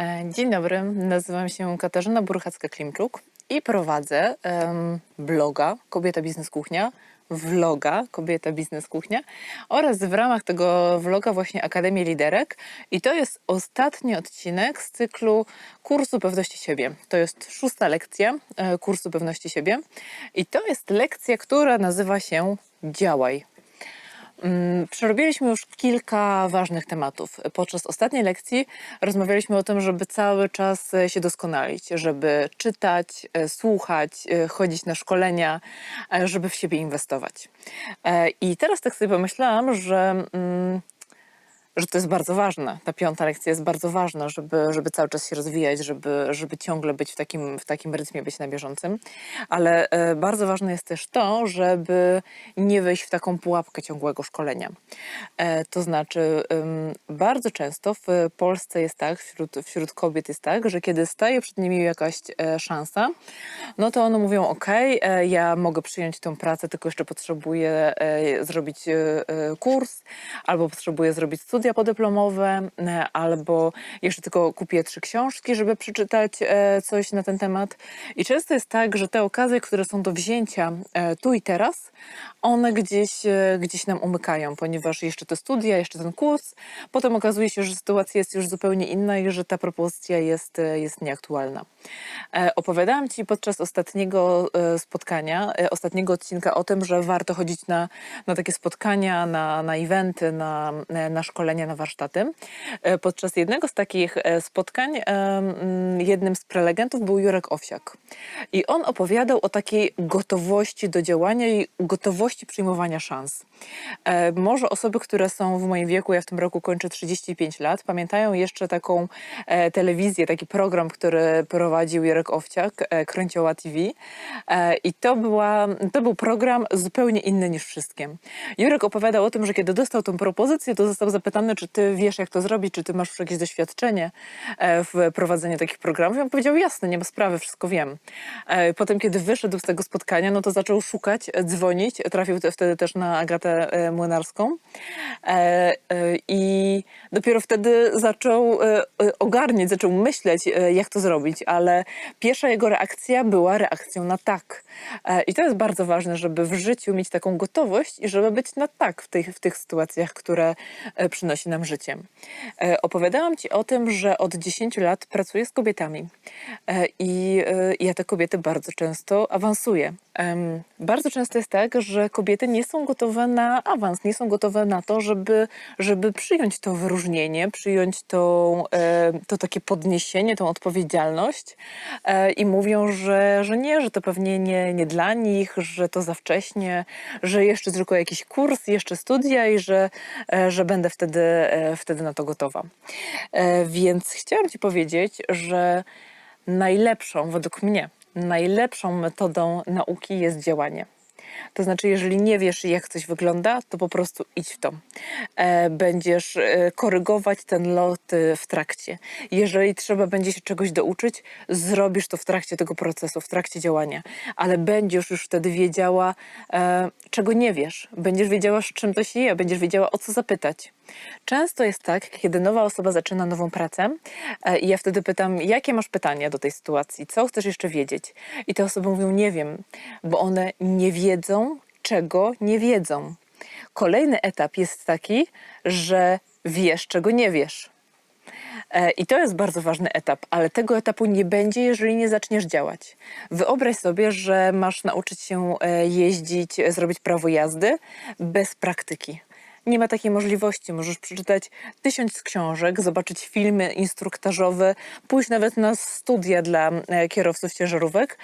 E, Dzień dobry, nazywam się Katarzyna Burchacka-Klimczuk i prowadzę em, bloga Kobieta Biznes Kuchnia, vloga Kobieta Biznes Kuchnia oraz w ramach tego vloga właśnie Akademię Liderek i to jest ostatni odcinek z cyklu kursu Pewności Siebie. To jest szósta lekcja e, kursu Pewności Siebie i to jest lekcja, która nazywa się Działaj. Mm, Przerobiliśmy już kilka ważnych tematów. Podczas ostatniej lekcji rozmawialiśmy o tym, żeby cały czas e, się doskonalić, żeby czytać, e, słuchać, e, chodzić na szkolenia, żeby w siebie inwestować. I teraz tak sobie pomyślałam, że. Że to jest bardzo ważne. Ta piąta lekcja jest bardzo ważna, żeby, żeby cały czas się rozwijać, żeby, żeby ciągle być w takim, w takim rytmie, być na bieżącym. Ale e, bardzo ważne jest też to, żeby nie wejść w taką pułapkę ciągłego szkolenia. E, to znaczy, ym, bardzo często w Polsce jest tak, wśród, wśród kobiet jest tak, że kiedy staje przed nimi jakaś e, szansa, no to one mówią: OK, e, ja mogę przyjąć tę pracę, tylko jeszcze potrzebuję e, zrobić e, e, kurs, albo potrzebuję zrobić studia podyplomowe, e, albo jeszcze tylko kupię trzy książki, żeby przeczytać e, coś na ten temat. I często jest tak, że te okazje, które są do wzięcia e, tu i teraz, one gdzieś, gdzieś nam umykają, ponieważ jeszcze te studia, jeszcze ten kurs, potem okazuje się, że sytuacja jest już zupełnie inna i że ta propozycja jest, jest nieaktualna. Opowiadałam Ci podczas ostatniego spotkania, ostatniego odcinka o tym, że warto chodzić na, na takie spotkania, na, na eventy, na, na szkolenia, na warsztaty. E, Podczas jednego z takich e, spotkań jednym z prelegentów był Jurek Owsiak. I on opowiadał o takiej gotowości do działania i gotowości przyjmowania szans. E, Może osoby, które są w moim wieku, ja w tym roku kończę 35 lat, pamiętają jeszcze taką telewizję, taki program, który prowadził Jurek Owsiak, Kręcioła TV. I to, była, to był program zupełnie inny niż wszystkie. Jurek opowiadał o tym, że kiedy dostał tą propozycję, to został zapytany, czy ty wiesz, jak to zrobić, czy ty masz już jakieś doświadczenie e, w prowadzeniu takich programów. I on powiedział, jasne, nie ma sprawy, wszystko wiem. E, Potem, kiedy wyszedł z tego spotkania, no to zaczął szukać, e, dzwonić. Trafił te, wtedy też na Agatę Młynarską. I dopiero wtedy zaczął ogarniać, zaczął myśleć, jak to zrobić, ale pierwsza jego reakcja była reakcją na tak. I to jest bardzo ważne, żeby w życiu mieć taką gotowość i żeby być na tak w tych, w tych sytuacjach, które e, przynosi nam życie. E, Opowiadałam Ci o tym, że od 10 lat pracuję z kobietami E, i e, ja te kobiety bardzo często awansuję. Bardzo często jest tak, że kobiety nie są gotowe na awans, nie są gotowe na to, żeby, żeby przyjąć to wyróżnienie, przyjąć e, to takie podniesienie, tą odpowiedzialność e, i mówią, że, że nie, że to pewnie nie, nie dla nich, że to za wcześnie, że jeszcze tylko jakiś kurs, jeszcze studia i że, e, że będę wtedy, wtedy na to gotowa. Więc chciałam Ci powiedzieć, że najlepszą, według mnie, najlepszą metodą nauki jest działanie. To znaczy, jeżeli nie wiesz, jak coś wygląda, to po prostu idź w to. E, będziesz e, korygować ten lot e, w trakcie. Jeżeli trzeba będzie się czegoś douczyć, zrobisz to w trakcie tego procesu, w trakcie działania, ale będziesz już wtedy wiedziała, czego nie wiesz. Będziesz wiedziała, z czym to się je, będziesz wiedziała, o co zapytać. Często jest tak, kiedy nowa osoba zaczyna nową pracę e, i ja wtedy pytam, jakie masz pytania do tej sytuacji, co chcesz jeszcze wiedzieć? I te osoby mówią, nie wiem, bo one nie wiedzą, czego nie wiedzą. Kolejny etap jest taki, że wiesz, czego nie wiesz. E, I to jest bardzo ważny etap, ale tego etapu nie będzie, jeżeli nie zaczniesz działać. Wyobraź sobie, że masz nauczyć się e, jeździć, zrobić prawo jazdy bez praktyki. Nie ma takiej możliwości. Możesz przeczytać tysiąc książek, zobaczyć filmy instruktażowe, pójść nawet na studia dla e, kierowców ciężarówek.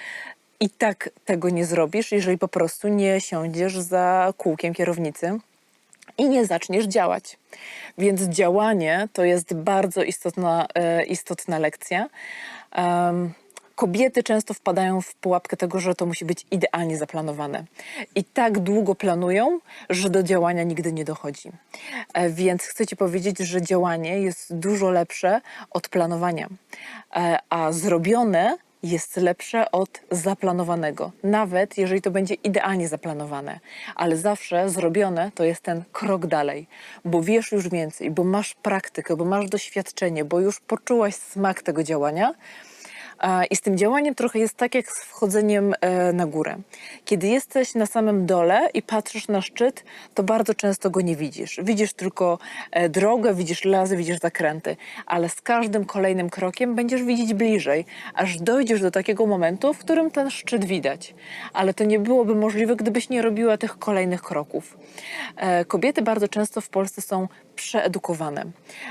I tak tego nie zrobisz, jeżeli po prostu nie siądziesz za kółkiem kierownicy i nie zaczniesz działać. Więc działanie to jest bardzo istotna, e, istotna lekcja. Kobiety często wpadają w pułapkę tego, że to musi być idealnie zaplanowane. I tak długo planują, że do działania nigdy nie dochodzi. E, Więc chcę Ci powiedzieć, że działanie jest dużo lepsze od planowania. E, A zrobione jest lepsze od zaplanowanego. Nawet jeżeli to będzie idealnie zaplanowane, ale zawsze zrobione to jest ten krok dalej, bo wiesz już więcej, bo masz praktykę, bo masz doświadczenie, bo już poczułaś smak tego działania. I z tym działaniem trochę jest tak jak z wchodzeniem e, na górę. Kiedy jesteś na samym dole i patrzysz na szczyt, to bardzo często go nie widzisz. Widzisz tylko e, drogę, widzisz lazy, widzisz zakręty, ale z każdym kolejnym krokiem będziesz widzieć bliżej, aż dojdziesz do takiego momentu, w którym ten szczyt widać. Ale to nie byłoby możliwe, gdybyś nie robiła tych kolejnych kroków. E, kobiety bardzo często w Polsce są przeedukowane.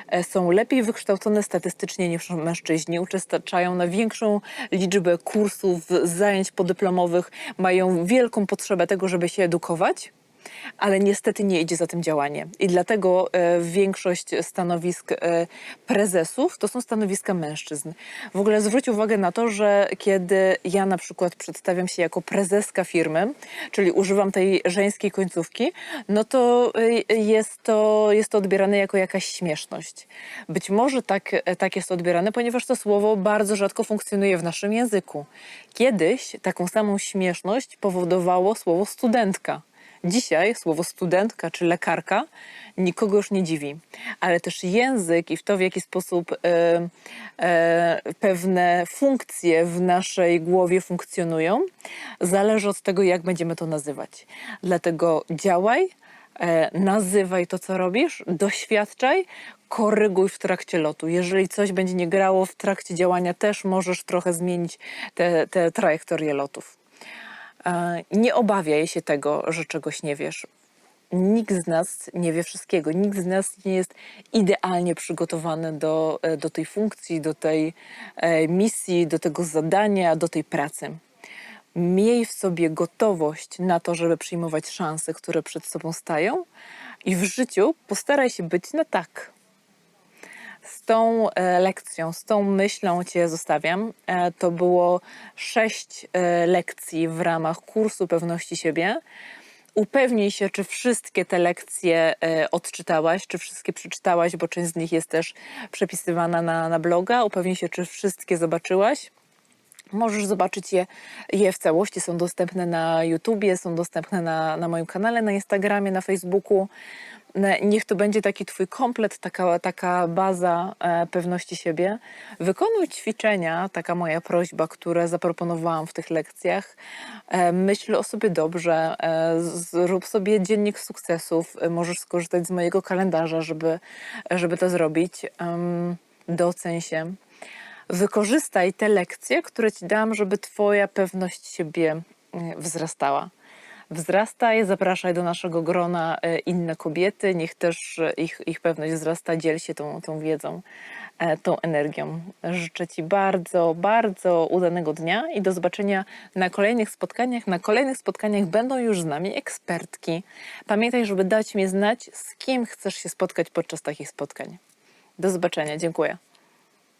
E, Są lepiej wykształcone statystycznie niż mężczyźni, uczestniczają na większą liczbę kursów, zajęć podyplomowych, mają wielką potrzebę tego, żeby się edukować. Ale niestety nie idzie za tym działanie. I dlatego e, większość stanowisk e, prezesów to są stanowiska mężczyzn. W ogóle zwróć uwagę na to, że kiedy ja na przykład przedstawiam się jako prezeska firmy, czyli używam tej żeńskiej końcówki, no to e, jest to, jest to odbierane jako jakaś śmieszność. Być może tak, e, tak jest odbierane, ponieważ to słowo bardzo rzadko funkcjonuje w naszym języku. Kiedyś taką samą śmieszność powodowało słowo studentka. Dzisiaj słowo studentka czy lekarka nikogo już nie dziwi, ale też język i w to, w jaki sposób e, e, pewne funkcje w naszej głowie funkcjonują, zależy od tego, jak będziemy to nazywać. Dlatego działaj, e, nazywaj to, co robisz, doświadczaj, koryguj w trakcie lotu. Jeżeli coś będzie nie grało w trakcie działania, też możesz trochę zmienić te, te trajektorie lotów. E, Nie obawiaj się tego, że czegoś nie wiesz. Nikt z nas nie wie wszystkiego. Nikt z nas nie jest idealnie przygotowany do, e, do tej funkcji, do tej e, misji, do tego zadania, do tej pracy. Miej w sobie gotowość na to, żeby przyjmować szanse, które przed sobą stają, i w życiu postaraj się być na tak tą e, lekcją, z tą myślą Cię zostawiam. E, to było sześć e, lekcji w ramach kursu pewności siebie. Upewnij się, czy wszystkie te lekcje odczytałaś, czy wszystkie przeczytałaś, bo część z nich jest też przepisywana na, na bloga. Upewnij się, czy wszystkie zobaczyłaś. Możesz zobaczyć je, je w całości. Są dostępne na YouTubie, są dostępne na, na moim kanale, na Instagramie, na Facebooku. Niech to będzie taki Twój komplet, taka, taka baza e, pewności siebie. Wykonuj ćwiczenia, taka moja prośba, które zaproponowałam w tych lekcjach. E, myśl o sobie dobrze, e, zrób sobie dziennik sukcesów. Możesz skorzystać z mojego kalendarza, żeby, żeby to zrobić. Doceń się wykorzystaj te lekcje, które ci dam, żeby twoja pewność siebie wzrastała. Wzrastaj, zapraszaj do naszego grona e, inne kobiety, niech też e, ich, ich pewność wzrasta, dziel się tą, tą wiedzą, e, tą energią. Życzę Ci bardzo, bardzo udanego dnia i do zobaczenia na kolejnych spotkaniach. Na kolejnych spotkaniach będą już z nami ekspertki. Pamiętaj, żeby dać mi znać, z kim chcesz się spotkać podczas takich spotkań. Do zobaczenia, dziękuję.